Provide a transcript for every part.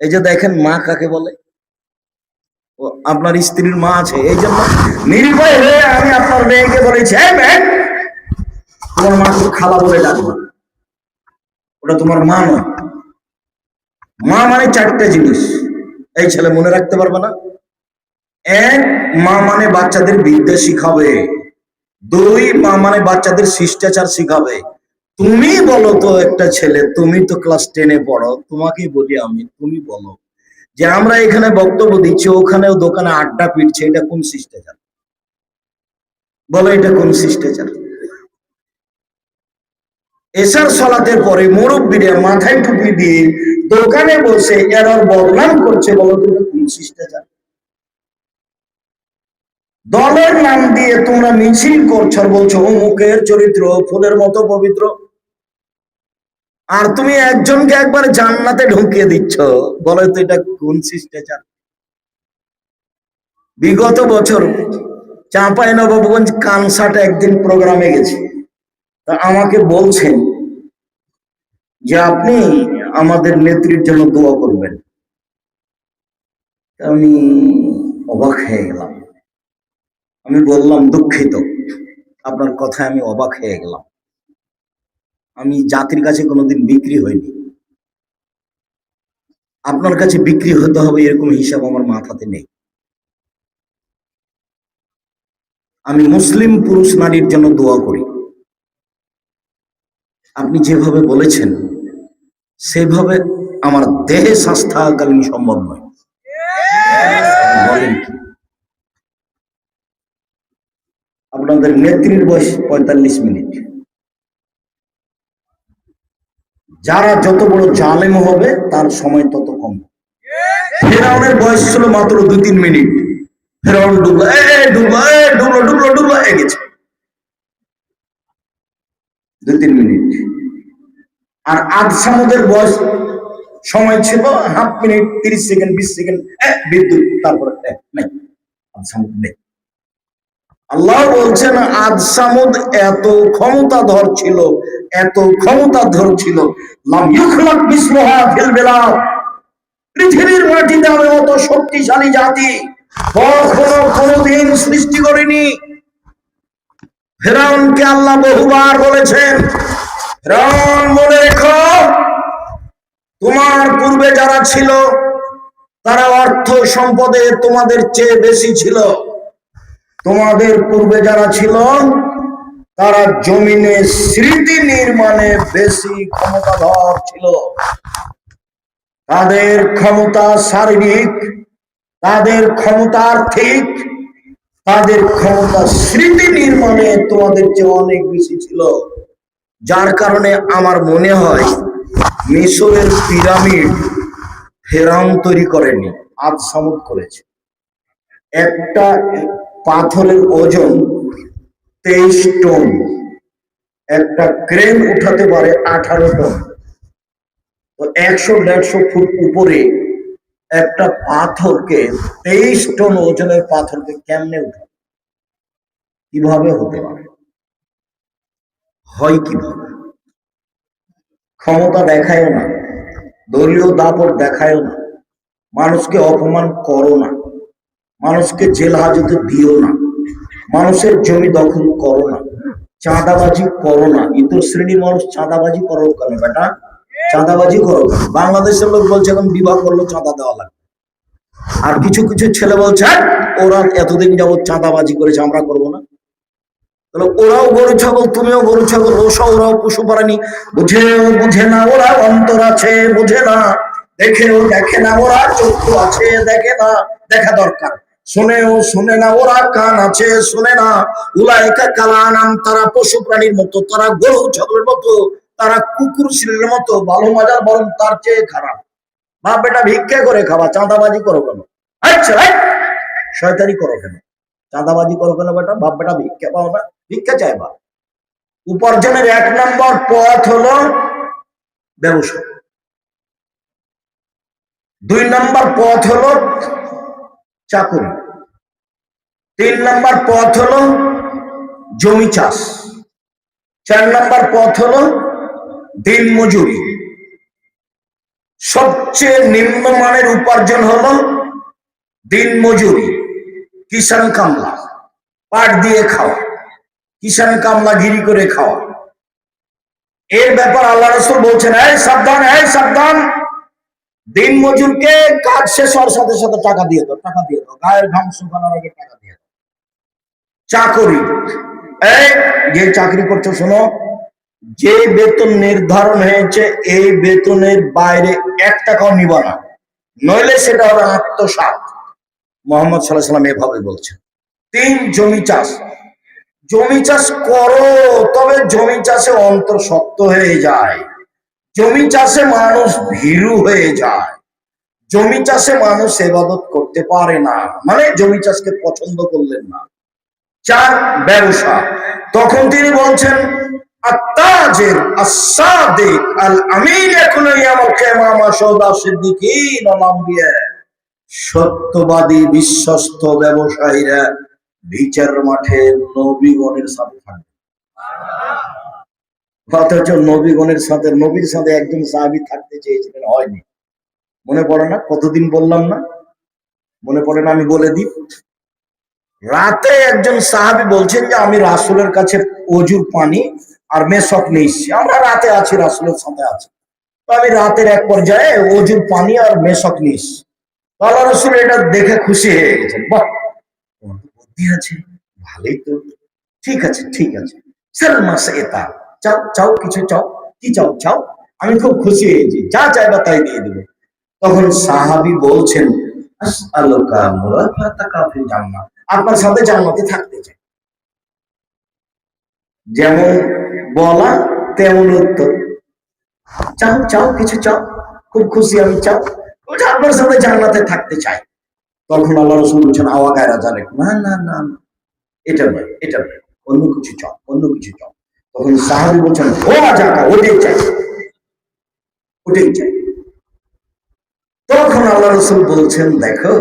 এই যে দেখেন মা কাকে বলে? আপনার স্ত্রীর মা আছে এই জন্য নির্ভয় হয়ে আমি আপনার মেয়েকে বলেছি "এই মেয়ে, তোমার মা খালা বলে ডাকবো ওটা তোমার মা নয়। মা মানে চারটে জিনিস। এই ছেলে মনে রাখতে পারবে না। এক মা মানে বাচ্চাদের বিদ্যা শিখাবে। দুই মা মানে বাচ্চাদের শিষ্টাচার শিখাবে। তুমি বলো তো একটা ছেলে, তুমি তো ক্লাস টেনে পড়ো তোমাকে বলি আমি, তুমি বলো যে আমরা এখানে বক্তব্য দিচ্ছি, ওখানেও দোকানে আড্ডা পিটছে, এটা কোন শিষ্টাচার? বলো এটা কোন শিষ্টাচার? এসার সলাতের পরে মুরব্বীরা মাথায় টুপি দিয়ে দোকানে বসে এরার বদনাম করছে, বলো তো এটা কোন শিষ্টাচার? দলের নাম দিয়ে তোমরা মিছিল করছ বলছো, অমুকের চরিত্র, ফুলের মতো পবিত্র। আর তুমি একজনকে একবার জান্নাতে ঢুকিয়ে দিচ্ছ, বলো তো এটা কোন শিষ্টাচার? বিগত বছর চাঁপাই নবাবগঞ্জ কানসাটে একদিন প্রোগ্রামে গেছি। তা আমাকে বলছেন যে আপনি আমাদের নেত্রীর জন্য দোয়া করবেন। আমি অবাক হয়ে গেলাম। আমি বললাম, দুঃখিত, আপনার কথায় আমি অবাক হয়ে গেলাম। আমি জাতির কাছে কোনোদিন বিক্রি হইনি। আপনার কাছে বিক্রি হতে হবে এরকম হিসাব আমার মাথাতে নেই। আমি মুসলিম পুরুষ নারীর জন্য দোয়া করি। আপনি যেভাবে বলেছেন, সেভাবে আমার দেহে স্বাস্থ্যকালীন সম্ভব নয়। বলেন আপনাদের নেত্রীর বয়স পঁয়তাল্লিশ মিনিট। যারা যত বড় জালেম হবে, তার সময় তত কম। ফেরাউনের বয়স ছিল মাত্র দু তিন মিনিট। ফেরাউন ডুবলো ডুবলো ডুবলো ডুবলো গেছে। দু তিন মিনিট। আর আজ সামুদের বয়স সময় ছিল হাফ মিনিট, তিরিশ সেকেন্ড, বিশ সেকেন্ড বিদ্যুৎ, তারপরে নেই আজ সামুদ নেই। আল্লাহ বলছেন, আজ সামুদ এত ছিল, এত ক্ষমতাধর ছিল। ইউখলাক মিসলুহা ফিল বিলাদ। পৃথিবীর মাটিতে আমি অত শক্তিশালী জাতি কোনোদিন সৃষ্টি করিনি। ফেরাউনকে আল্লাহ বহুবার বলেছেন, ফেরাউন, মনে রেখো, তোমার পূর্বে যারা ছিল, তারা অর্থ সম্পদে তোমাদের চেয়ে বেশি ছিল। তোমাদের পূর্বে যারা ছিল, তারা জমিনে স্মৃতি নির্মাণে বেশি ক্ষমতাধর ছিল। তাদের ক্ষমতা শারীরিক, তাদের ক্ষমতা আর্থিক, তাদের ক্ষমতা স্মৃতি নির্মাণে তোমাদের চেয়ে অনেক বেশি ছিল। যার কারণে আমার মনে হয় মিশরের পিরামিড ফেরাউন তৈরি করেনি, আজ সামুদ করেছে। একটা পাথরের ওজন তেইশ টন। একটা ক্রেন উঠাতে পারে আঠারো টন। তো একশো দেড়শো ফুট উপরে একটা পাথরকে, তেইশ টন ওজনের পাথরকে কেমনে উঠে কীভাবে হতে পারে? হয় কীভাবে? ক্ষমতা দেখায়ও না। দলীয় দাপট দেখায়ও না। মানুষকে অপমান করো না। মানুষকে জেল হাজতে দিও না। মানুষের জমি দখল করো না। চাঁদাবাজি করো না। ইতর শ্রেণির মানুষ চাঁদাবাজি করো কেন বেটা? চাঁদাবাজি করো বাংলাদেশের লোক বলছে এখন বিবাহ করল চাঁদা দেওয়া লাগবে। আর কিছু কিছু ছেলে বলছে ওরা এতদিন যাবত চাঁদাবাজি করেছে, আমরা করব না। তাহলে ওরাও গরু ছাগল, তুমিও গরু ছাগল ওসা ওরাও পশু প্রাণী বুঝেও বুঝে না ওরা অন্তর আছে, বুঝে না দেখেও দেখে না, ওরা চক্ষু আছে, দেখে না, দেখা দরকার। শুনেও শুনে না, ওরা কান আছে, শুনে না। উলাইকা কালানাম, তারা পশু প্রাণীর মতো, তারা গরু, ছাগলের মতো, তারা কুকুর শিলের মতো, ভালো মজার, বরং তার চেয়ে খারাপ। বাপ বেটা ভিক্ষা করে খাওয়া চাঁদাবাজি করো কেন? আচ্ছা শয়তানি করো কেন? চাঁদাবাজি করো কেন বেটা? বাপ বেটা ভিক্ষা পাও না, ভিক্ষা চাইবা। উপার্জনের এক নম্বর পথ হলো ব্যবসা। দুই নম্বর পথ হলো চাকুরি। তিন নম্বর পথ হলো জমি চাষ। চার নম্বর পথ হলো দিন মজুরি। সবচেয়ে নিম্নমানের উপার্জন হলো দিন মজুরি কিষান কামলা, পাট দিয়ে খাওয়া কিষান কামলা গিরি করে খাওয়া। এর ব্যাপার আল্লাহ রসুল বলছেন, এই সাবধান এই সাবধান। দিন মজুরকে কাজ শেষ হওয়ার সাথে সাথে টাকা দিয়ে দাও, টাকা দিয়ে দাও। গায়ের ঘাম শুকানোর আগে টাকা দিয়ে চাকরি। এই যে চাকরি করছ, শোনো, যে বেতন নির্ধারণ হয়েছে, এই বেতনের বাইরে এক টাকাও নিব না। নইলে সেটা হবে আত্মসাত মোহাম্মদ সাল্লাহ সাল্লাম এভাবে বলছেন তিন, জমি চাষ। জমি চাষ করো, তবে জমি চাষে অন্তর শক্ত হয়ে যায়। জমি চাষে মানুষ ভীরু হয়ে যায়। জমি চাষে মানুষ এবাদত করতে পারে না। মানে জমি চাষকে পছন্দ করলেন না। চার ব্যবসা। তখন তিনি বলছেন সত্যবাদী, বিশ্বস্ত ব্যবসায়ীরা বিচার মাঠে নবীগণের সাথে থাকবে। অথচ নবীগণের সাথে, নবীর সাথে একজন সাহাবী থাকতে চেয়েছিলেন, হয়নি। মনে পড়ে না? কতদিন বললাম না? মনে পড়ে না? আমি বলে দিই। রাতে একজন সাহাবি বলছেন যে, আমি রাসুলের কাছে অজুর পানি আর মেসক নিয়ে এসছি। আমরা রাতে আছি, রাসুলের সাথে আছি। তো আমি রাতের এক পর্যায়ে অজুর পানি আর মেসক নিয়ে এসছি। আল্লাহ রসুল এটা দেখে খুশি হয়ে গেছেন। বাহ! বুদ্ধি আছে, ভালোই তো। ঠিক আছে ঠিক আছে। স্যার মাস এটা। চাও চাও কিছু চাও? কি চাও চাও? আমি খুব খুশি হয়েছি যা চাইবা তাই দিয়ে দেবো। তখন সাহাবি বলছেন, আসআলুকা মুরাফাতাকা ফিল জান্নাহ। আপনার সাথে জান্নাতে থাকতে চাই। যেমন বলা, তেমন উত্তর। চাও চাও, কিছু চাও, খুব খুশি আমি চাও। আপনার সাথে জান্নাতে থাকতে চাই। তখন আল্লাহ রসুল বলছেন, আওয়া গায়রা জানে না না না এটা নয় এটা নয়। অন্য কিছু চাও, অন্য কিছু চাও। তখন সাহাবি বলছেন ও জাকা ওটাই চাই। ওটাই চাই। তখন আল্লাহ রসুল বলছেন, দেখো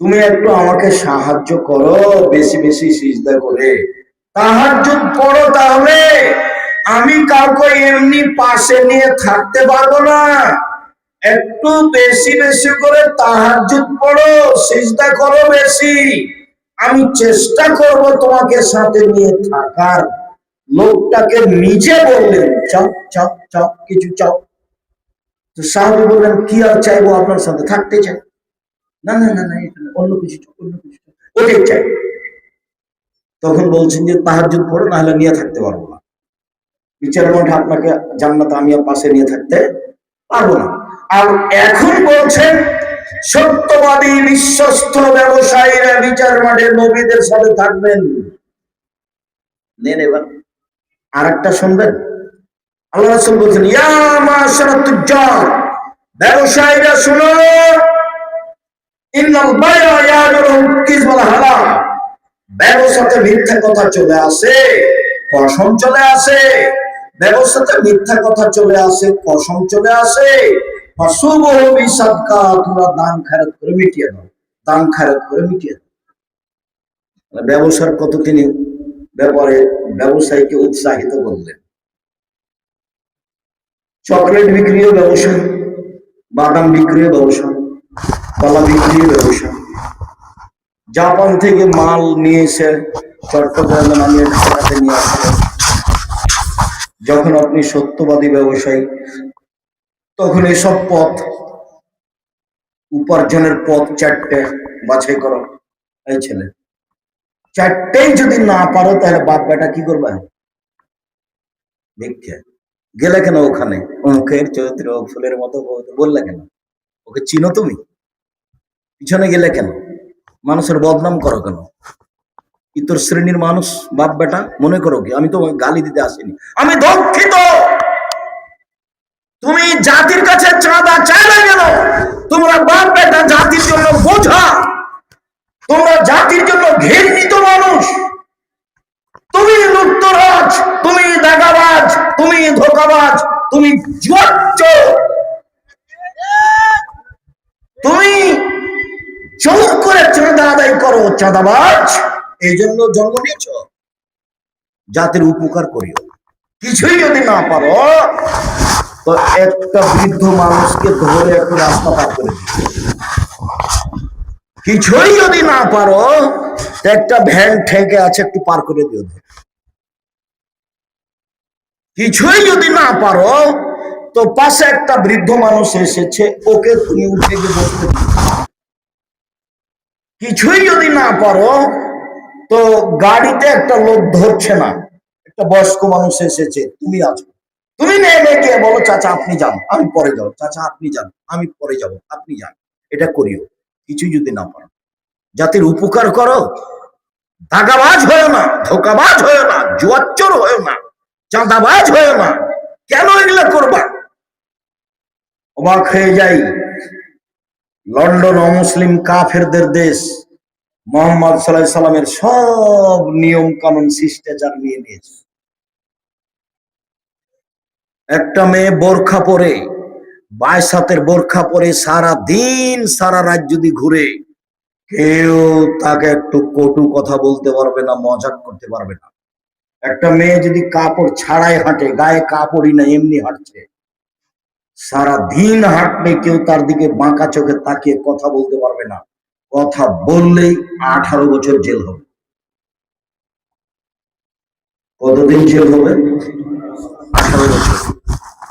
তুমি একটু আমাকে সাহায্য করো, বেশি বেশি সিজদা করে। তাহাজ্জুদ পড়ো তাহলে। আমি কাউকে এমনি পাশে নিয়ে থাকতে পারব না। একটু বেশি বেশি করে তাহাজ্জুদ পড়ো, সিজদা করো বেশি। আমি চেষ্টা করব তোমাকে সাথে নিয়ে থাকার। লোকটাকে নিজে বললেন চাও চাও চাও কিছু চাও তো সাহাবি বললেন, কি আর চাইব আপনার সাথে থাকতে চাই। না না না না অন্য কিছু অন্য কিছু ওটাই চাই। তখন বলছেন যে, তাহাজ্জুদ পড়ো না হলে নিয়ে থাকতে পারব না। বিচার মাঠে আপনাকে জান্নাত আমি পাশে নিয়ে থাকতে পারব না। আর এখন বলছেন, সত্যবাদী বিশ্বস্ত ব্যবসায়ীরা বিচার মাঠে নবীদের সাথে থাকবেন। নেন এবার আর একটা শুনবেন? আল্লাহ রাসূল বলছেন, ইয়া তুজ্জার। ব্যবসায়ীরা শুনো কথা চলে আসে, কসম চলে আসে। ব্যবসাতে কথা চলে আসে, কসম চলে আসে। তোমরা করে মিটিয়ে করে মিটিয়ে ব্যবসার কত তিনি ব্যাপারে ব্যবসায়ীকে উৎসাহিত করলেন? চকলেট বিক্রিও ব্যবসা, বাদাম বিক্রিও ব্যবসা, কলা বিক্রিও ব্যবসা। জাপান থেকে মাল নিয়ে এসে চট্টগ্রামে নামিয়ে ঢাকাতে নিয়ে যখন আপনি সত্যবাদী ব্যবসায়ী, তখন এসব পথ, উপার্জনের পথ চারটে বাছাই করো, এই ছেলে। চারটেই যদি না পারো, তাহলে বাপ বেটা কি করবে? ভিক্ষা। গেলে কেন ওখানে? মুখের চরিত্র ফুলের মতো বললে কেন? ওকে চিনো তুমি? পিছনে গেলে কেন? মানুষের বদনাম করো কেন? ইতর শ্রেণির মানুষ বাপ বেটা মনে করো কি? আমি তো গালি দিতে আসিনি। আমি দুঃখিত! তুমি জাতির কাছে চাঁদা চাইলে কেন? তোমরা বাপ বেটা জাতির জন্য বোঝা। তোমরা জাতির জন্য ঘৃণিত মানুষ। তুমি লুপ্তরাজ তুমি দাগাবাজ তুমি ধোকাবাজ, তুমি তুমি জোর করে চাঁদা আদায় করো, চাঁদাবাজ। এই জন্য জন্ম নিয়েছ। জাতির উপকার করিও। কিছুই যদি না পারো, তো একটা বৃদ্ধ মানুষকে ধরে একটু রাস্তা পার করে কিছুই যদি না পারো একটা ভ্যান ঠেকে আছে, একটু পার করে দিও। ধরে। কিছুই যদি না পারো, তো পাশে একটা বৃদ্ধ মানুষ এসেছে, ওকে তুমি উঠে গিয়ে বসতে কিছুই যদি না পারো, তো গাড়িতে একটা লোক ধরছে না। একটা বয়স্ক মানুষ এসেছে, তুমি আছো। তুমি নেমে গিয়ে বলো, চাচা, আপনি যান, আমি পরে যাব। চাচা, আপনি যান, আমি পরে যাব, আপনি যান, এটা করিও। কিছুই যদি না পারো। জাতির উপকার করো, দাগাবাজ হয়েও না, ধোকাবাজ হয়েও না, জুয়াচ্চর হয়েও না। চাঁদাবাজ হয়েও না কেন এগুলো করবা? অবাক হয়ে যাই। লন্ডন অমুসলিম কাফেরদের দেশ, মোহাম্মদ সাল্লাহ সাল্লামের সব নিয়ম কানুন শিষ্টাচার নিয়ে নিয়েছে। একটা মেয়ে বোরখা পরে বাইশ হাতের বোরখা পরে সারা দিন সারা রাত যদি ঘুরে, কেউ তাকে একটু কটু কথা বলতে পারবে না, মজাক করতে পারবে না। একটা মেয়ে যদি কাপড় ছাড়াই হাঁটে, গায়ে কাপড়ই না, এমনি হাঁটছে। সারা দিন হাঁটলে কেউ তার দিকে বাঁকা চোখে তাকিয়ে কথা বলতে পারবে না। কথা বললেই আঠারো বছর জেল হবে। কতদিন জেল হবে? আঠারো বছর।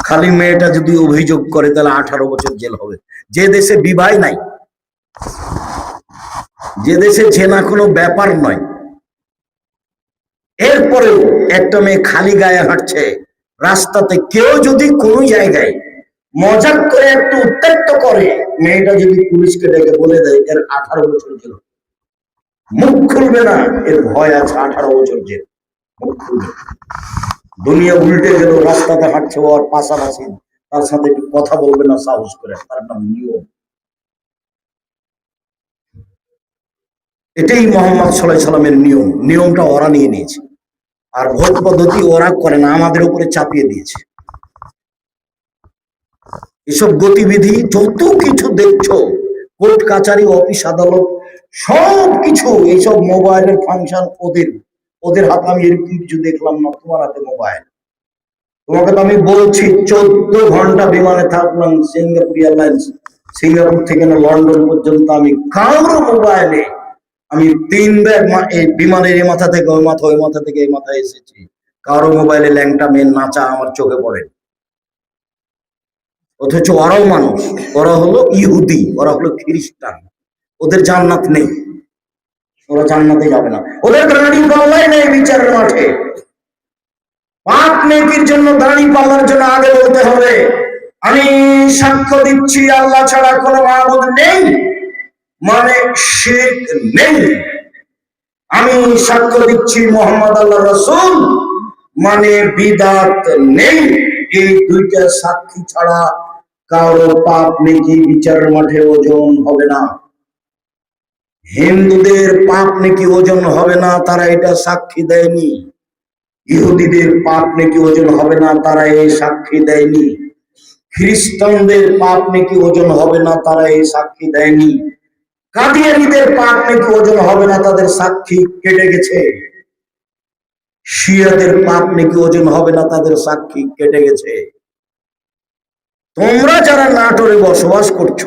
খালি মেয়েটা যদি অভিযোগ করে, তাহলে আঠারো বছর জেল হবে। যে দেশে বিবাহ নাই, যে দেশে জেনা কোনো ব্যাপার নয় এরপরেও একটা মেয়ে খালি গায়ে হাঁটছে। রাস্তাতে কেউ যদি কোনো জায়গায় মজাক করে একটু উত্ত্যক্ত করে, মেয়েটা যদি পুলিশকে ডেকে বলে দেয়, এর আঠারো বছর জেল। মুখ খুলবে না, এর ভয় আছে আঠারো বছর জেল। মুখ খুলবে দুনিয়া উল্টে গেল, রাস্তাতে হাঁটছে ওর পাশাপাশি। তার সাথে একটু কথা বলবে না, সাহস করে। তার নাম নিয়ম। এটাই মোহাম্মদ সাল্লাহ সাল্লামের নিয়ম। নিয়মটা ওরা নিয়ে নিয়েছে। আর ভোট পদ্ধতি ওরা করে না, আমাদের উপরে চাপিয়ে দিয়েছে। এসব গতিবিধি যত কিছু দেখছ, কোর্ট, কাচারি, অফিস, আদালত, সব কিছু, এইসব মোবাইলের ফাংশন ওদের ওদের হাতে আমি এরকম কিছু দেখলাম না, তোমার হাতে মোবাইল। তোমাকে তো আমি বলছি, চোদ্দ ঘণ্টা বিমানে থাকলাম, সিঙ্গাপুর এয়ারলাইন্স, সিঙ্গাপুর থেকে না লন্ডন পর্যন্ত আমি কারোর মোবাইলে আমি তিন এই বিমানের এই মাথা থেকে, ওই মাথা ওই মাথা থেকে এই মাথায় এসেছি। কারও মোবাইলে ল্যাংটা মেয়ে নাচা আমার চোখে পড়ে অথচ ওরাও মানুষ। ওরা হলো ইহুদি, ওরা হলো খ্রিস্টান। ওদের জান্নাত নেই। ওরা জান্নাতে যাবে না। ওদের দাঁড়ি পাল্লাই নেই বিচারের মাঠে। পাপ নেকির জন্য দাঁড়ি পাল্লার জন্য আগে বলতে হবে। আমি সাক্ষ্য দিচ্ছি, আল্লাহ ছাড়া কোনো মাহবুদ নেই। মানে শিরক নেই। আমি সাক্ষ্য দিচ্ছি মোহাম্মদ আল্লাহ রসুল মানে বিদাত নেই। এই দুইটা সাক্ষী ছাড়া কারও পাপ নেকি বিচারের মাঠে ওজন হবে না। হিন্দুদের পাপ নাকি ওজন হবে না, তারা এটা সাক্ষী দেয়নি। ইহুদিদের পাপ নাকি ওজন হবে না, তারা এই সাক্ষী দেয়নি। খ্রিস্টানদের পাপ নাকি ওজন হবে না, তারা এই সাক্ষী দেয়নি। কাদিয়ানিদের পাপ নাকি ওজন হবে না, তাদের সাক্ষী কেটে গেছে। শিয়াদের পাপ নাকি ওজন হবে না, তাদের সাক্ষী কেটে গেছে। তোমরা যারা নাটোরে বসবাস করছ,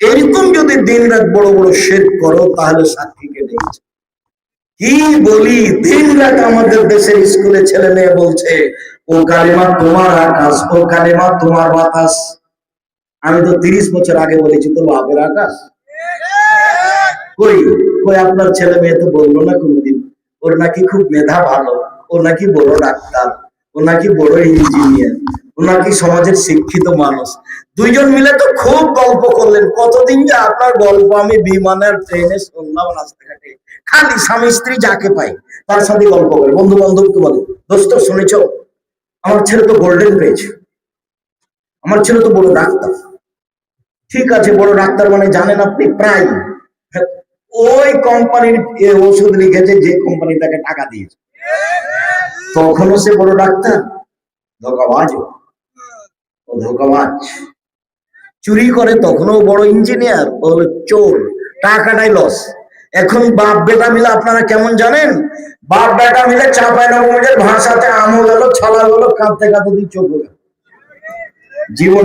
এরকম যদি দিন রাত বড় বড় শেখ করো, তাহলে সাক্ষী কেটে গেছে। কি বলি? দিন রাত আমাদের দেশের স্কুলে ছেলে মেয়ে বলছে, ও কালেমা, তোমার আকাশ, ও কালেমা, তোমার বাতাস। আমি তো তিরিশ বছর আগে বলেছি তো বাপের আকাশ? আপনার ছেলে মেয়ে তো বলল না কোনদিন? ওর নাকি খুব মেধা ভালো। ও নাকি বড় ডাক্তার। ও নাকি বড় ইঞ্জিনিয়ার ও নাকি সমাজের শিক্ষিত মানুষ। দুইজন মিলে তো খুব গল্প করলেন। কতদিন যে আপনার গল্প আমি বিমানের ট্রেনে শুনলাম রাস্তাঘাটে খালি স্বামী স্ত্রী যাকে পাই তার সাথে গল্প করে। বন্ধু বান্ধবকে বলে, দোস্ত, শুনেছ? আমার ছেলে তো গোল্ডেন পেয়েছে আমার ছেলে তো বড় ডাক্তার। ঠিক আছে, বড় ডাক্তার মানে জানেন আপনি, প্রায়। ওই কোম্পানির ওষুধ লিখেছে, যে কোম্পানি তাকে টাকা দিয়েছে। তখনও সে বড় ডাক্তার। ধোকাবাজ ও। ধোকাবাজ। চুরি করে তখনও বড় ইঞ্জিনিয়ার ও চোর। টাকাটাই লস এখন বাপ বেটা মিলে আপনারা কেমন জানেন? বাপ বেটা মিলে চাপায় নবমের ভাষাতে আমও গেল ছালা গেল কাঁদতে কাঁদতে দিয়ে চোখ। জীবন